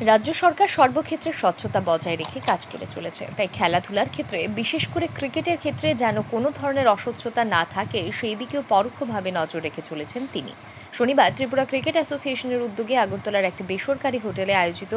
রাজ্য সরকার সর্বক্ষেত্রে স্বচ্ছতা বজায় রেখে কাজ করে চলেছে। তাই খেলাধুলার ক্ষেত্রে, বিশেষ করে ক্রিকেটের ক্ষেত্রে যেন কোনো ধরনের অস্বচ্ছতা না থাকে, সেই দিকেও পরোক্ষভাবে নজর রেখে চলেছেন তিনি। শনিবার ত্রিপুরা ক্রিকেট অ্যাসোসিয়েশনের উদ্যোগে আগরতলার একটি বেসরকারি হোটেলে আয়োজিত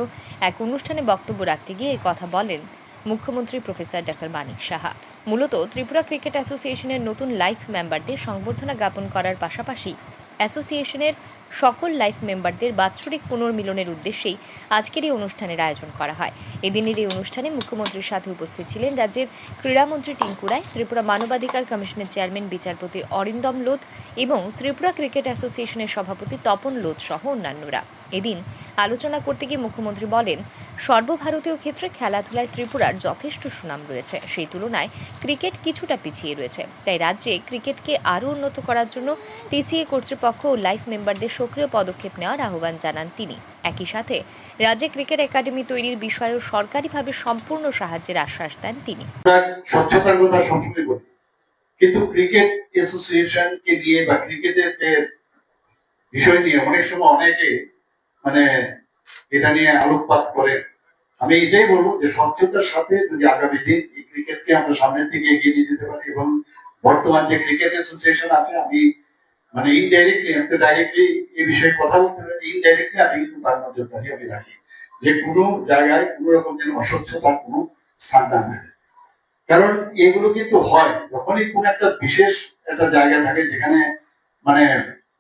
এক অনুষ্ঠানে বক্তব্য রাখতে গিয়ে কথা বলেন মুখ্যমন্ত্রী প্রফেসর ডাক্তার মানিক সাহা। মূলত ত্রিপুরা ক্রিকেট অ্যাসোসিয়েশনের নতুন লাইফ মেম্বারদের সংবর্ধনা জ্ঞাপন করার পাশাপাশি অ্যাসোসিয়েশনের সকল লাইফ মেম্বারদের বাৎসরিক পুনর্মিলনের উদ্দেশ্যেই আজকের এই অনুষ্ঠানের আয়োজন করা হয়। এদিনের এই অনুষ্ঠানে মুখ্যমন্ত্রীর সাথে উপস্থিত ছিলেন রাজ্যের ক্রীড়ামন্ত্রী টিঙ্কু রায়, ত্রিপুরা মানবাধিকার কমিশনের চেয়ারম্যান বিচারপতি অরিন্দম লোধ এবং ত্রিপুরা ক্রিকেট অ্যাসোসিয়েশনের সভাপতি তপন লোধ সহ অন্যান্যরা। এদিন আলোচনা করতে গিয়ে মুখ্যমন্ত্রী বলেন, সর্বভারতীয় ক্ষেত্রে খেলাধুলায় ত্রিপুরার যথেষ্ট সুনাম রয়েছে। সেই তুলনায় ক্রিকেট কিছুটা পিছিয়ে রয়েছে। তাই রাজ্যে ক্রিকেটকে আরও উন্নত করার জন্য টিসিএ কর্তৃপক্ষ ও লাইফ মেম্বারদের সক্রিয় পদক্ষেপ নেওয়ার আহ্বান জানান তিনি। একই সাথে রাজ্যে ক্রিকেট একাডেমি তৈরির বিষয়েও সরকারিভাবে সম্পূর্ণ সাহায্যের আশ্বাস দেন তিনি। কিন্তু ক্রিকেট অ্যাসোসিয়েশন কে নিয়ে বা ক্রিকেটের বিষয় নিয়ে অনেক সময় অনেকে মানে এটা নিয়ে আলোকপাত করে। আমি এটাই বলব যে স্বচ্ছতার সাথে যদি আগামী দিন এই ক্রিকেটকে আমরা সামনের দিকে এগিয়ে নিয়ে যেতে পারি এবং বর্তমান যে ক্রিকেট অ্যাসোসিয়েশন আছে, আমি মানে ইনডাইরেক্টলি আমি তো ডাইরেক্টলি এই বিষয়ে কথা বলতে পারি ইনডাইরেক্টলি আমি কিন্তু তার নজরদারি আমি রাখি যে কোনো জায়গায় কোনো রকম যেন অস্বচ্ছতার কোনো স্থান না থাকে। কারণ এগুলো কিন্তু হয়, যখনই কোন একটা বিশেষ একটা জায়গা থাকে যেখানে মানে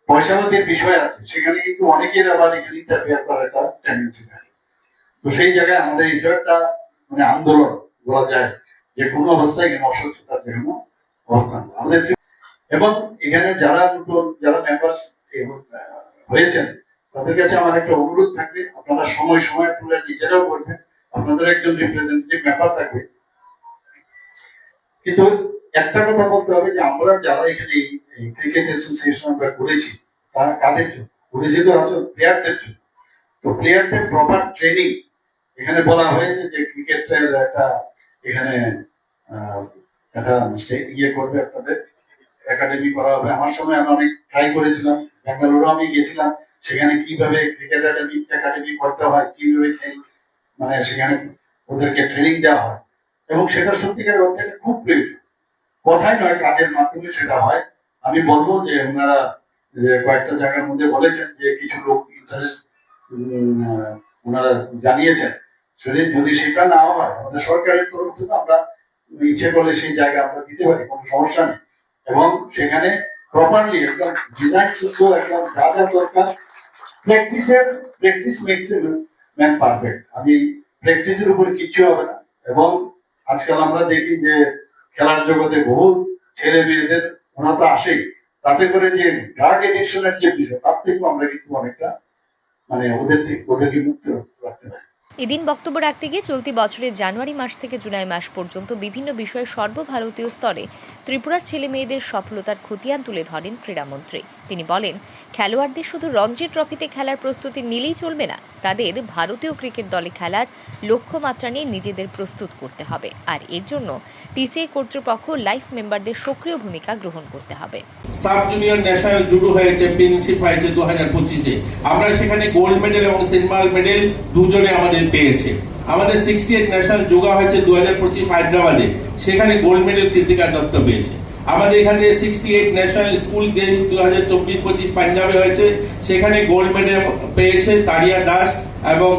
পয়সাপাতির বিষয় আছে, সেখানে কিন্তু অনেকের আবার এখানে ইন্টারফেয়ার করার একটা টেন্ডেন্সি থাকে। তো সেই জায়গায় আমাদের এটা একটা মানে আন্দোলন বলা যায়, যে কোনো অবস্থায় এখানে অস্বচ্ছতার জন্য অবস্থান আমাদের এবং এখানে যারা নতুন, যারা মেম্বার হয়েছেন, তাদের কাছে আমার একটা অনুরোধ থাকবে, আপনারা সময় সময় আপনারা নিজেরাও বলবেন, আপনাদের একজন রিপ্রেজেন্টেটিভ মেম্বার থাকবে। কিন্তু একটা কথা বলতে হবে যে আমরা যারা এখানে ক্রিকেট অ্যাসোসিয়েশন আমরা করেছি, তারা কাদের জন্য করেছি তো আসলে প্লেয়ারদের জন্য তো প্লেয়ারদের প্রপার ট্রেনিং এখানে বলা হয়েছে যে ক্রিকেটের একটা, এখানে একটা ইয়ে করবে আপনাদের একাডেমি করা হবে। আমার সময় আমি অনেক ট্রাই করেছিলাম বেঙ্গালুরু আমি গেছিলাম, সেখানে কীভাবে ক্রিকেট একাডেমি একাডেমি করতে হয়, কীভাবে খেল মানে সেখানে ওদেরকে ট্রেনিং দেওয়া হয়। এবং সেটা সত্যিকার অর্থে খুব প্রয়োজন। কথাই নয়, কাজের মাধ্যমে সেটা হয়। আমি বলব যে ওনারা কয়েকটা জায়গার মধ্যে বলেছেন যে কিছু লোক ইন্টারেস্ট ওনারা জানিয়েছেন। যদি যদি সেটা না হয়, আমাদের সরকারের তরফ থেকে আমরা ইচ্ছে করলে সেই জায়গা আমরা দিতে পারি, কোনো সমস্যা নেই। এবং সেখানে প্রপারলি একদম ডিজাইন শুদ্ধ একদম যা যা দরকার প্র্যাকটিসের প্র্যাকটিস মেক্স ম্যান পারফেক্ট আমি প্র্যাকটিসের উপর কিচ্ছু হবে না। এবং আজকাল আমরা দেখি যে খেলার জগতে বহু ছেলে মেয়েদের ওরা তো আসেই তাতে করে যে ড্রাগ এডিকশনের যে বিষয়, তার থেকেও আমরা কিন্তু অনেকটা মানে ওদের থেকে, ওদেরকে মুক্ত রাখতে পারি। এদিন বক্তব্য রাখতে গিয়ে চলতি বছরের জানুয়ারি মাস থেকে জুলাই মাস পর্যন্ত বিভিন্ন বিষয়ে সর্বভারতীয় স্তরে ত্রিপুরার ছেলে মেয়েদের সফলতার খতিয়ান তুলে ধরেন ক্রীড়ামন্ত্রী। তিনি বলেন, খেলোয়াড়দের শুধু রঞ্জি ট্রফিতে খেলার প্রস্তুতি নিলেই চলবে না। তাদের ভারতীয় ক্রিকেট দলে খেলার লক্ষ্যমাত্রা নিয়ে নিজেদের প্রস্তুত করতে হবে। আর এর জন্য টিসিএ কর্তৃপক্ষ লাইফ মেম্বারদের সক্রিয় ভূমিকা গ্রহণ করতে হবে। সাব জুনিয়র ন্যাশনাল জুডো হয়ে চ্যাম্পিয়নশিপ হয়েছে দু হাজার পঁচিশে। আমরা সেখানে গোল্ড মেডেল এবং সিলভার মেডেল দুজনে আমাদের পেয়েছে। আমাদের সিক্সটি এইট ন্যাশনাল যোগা হয়েছে দু হাজার পঁচিশ হায়দ্রাবাদে। সেখানে গোল্ড মেডেল কৃতিকা দত্ত পেয়েছে। আমাদের এখানে sixty eight national school game দু হাজার চব্বিশ পঁচিশ পাঞ্জাবে হয়েছে। সেখানে গোল্ড মেডেল পেয়েছে তারিয়া দাস এবং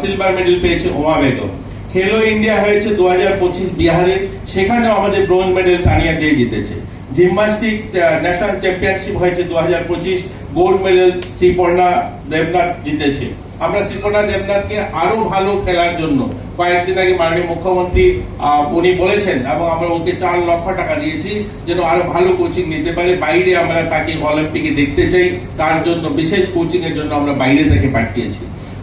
সিলভার মেডেল পেয়েছে ওমা বেগম। খেলো ইন্ডিয়া হয়েছে দু হাজার পঁচিশ বিহারে। সেখানেও আমাদের ব্রোঞ্জ মেডেল তানিয়া দিয়ে জিতেছে। জিমনাস্টিক ন্যাশনাল চ্যাম্পিয়নশিপ হয়েছে দু হাজার পঁচিশ। গোল্ড মেডেল শ্রীপর্ণা দেবনাথ জিতেছে। আমরা শ্রীপর্ণা দেবনাথকে আরও ভালো খেলার জন্য। কয়েকদিন আগে মাননীয় মুখ্যমন্ত্রী উনি বলেছেন এবং আমরা ওকে চার লক্ষ টাকা দিয়েছি যেন আরও ভালো কোচিং নিতে পারে। বাইরে আমরা তাকে অলিম্পিকে দেখতে চাই। তার জন্য বিশেষ কোচিং এর জন্য আমরা বাইরে তাকে পাঠিয়েছি।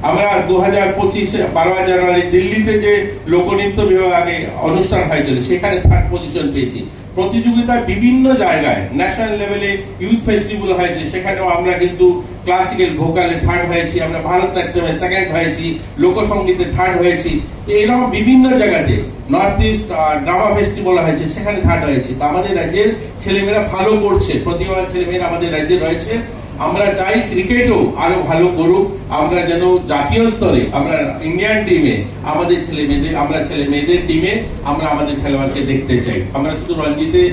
আমরা দু হাজার পঁচিশে, বারোই জানুয়ারি দিল্লিতে যে লোকনৃত্য বিভাগে অনুষ্ঠান হয়েছিল, সেখানে থার্ড পজিশন পেয়েছি। প্রতিযোগিতা বিভিন্ন জায়গায় ন্যাশনাল লেভেলে ইউথ ফেস্টিভ্যাল হয়েছে, সেখানেও আমরা কিন্তু ক্লাসিক্যাল ভোকালে থার্ড হয়েছি, আমরা ভারতনাট্যমে সেকেন্ড হয়েছি, লোকসঙ্গীতে থার্ড হয়েছি। তো এরকম বিভিন্ন জায়গাতে নর্থ ইস্ট ড্রামা ফেস্টিভ্যাল হয়েছে, সেখানে থার্ড হয়েছে। তো আমাদের রাজ্যের ছেলেমেয়েরা ভালো করছে, প্রতিভাবান ছেলেমেয়েরা আমাদের রাজ্যে রয়েছে। আমরা চাই ক্রিকেটও আরও ভালো করুক। আমরা যেন জাতীয় স্তরে, আমরা ইন্ডিয়ান টিমে আমাদের ছেলে মেয়েদের, আমরা ছেলে মেয়েদের টিমে আমরা আমাদের খেলোয়াড়কে দেখতে চাই। আমরা শুধু রঞ্জিতে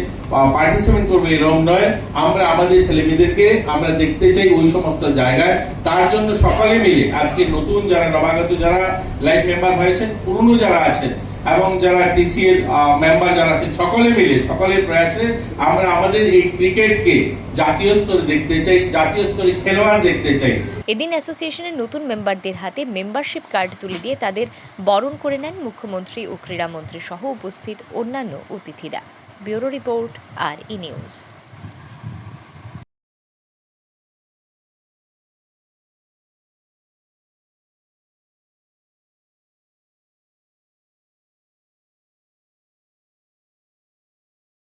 পার্টিসিপেট করব এরকম নয়। আমরা আমাদের ছেলে মেয়েদেরকে আমরা দেখতে চাই ওই সমস্ত জায়গায়। তার জন্য সকলে মিলে, আজকে নতুন যারা নবাগত যারা লাইফ মেম্বার হয়েছেন, পুরনো যারা আছেন এবং যারা টিসিএল মেম্বার যারা আছেন, সকলে মিলে সকলের প্রয়াসে আমরা আমাদের এই ক্রিকেটকে জাতীয় স্তরে দেখতে চাই, জাতীয় স্তরে খেলোয়াড় দেখতে চাই। এদিন অ্যাসোসিয়েশনের নতুন মেম্বারদের হাতে মেম্বারশিপ কার্ড তুলে দিয়ে তাদের বরণ করে নেন মুখ্যমন্ত্রী ও ক্রীড়ামন্ত্রী সহ উপস্থিত অন্যান্য অতিথিরা। Bureau report, R E news.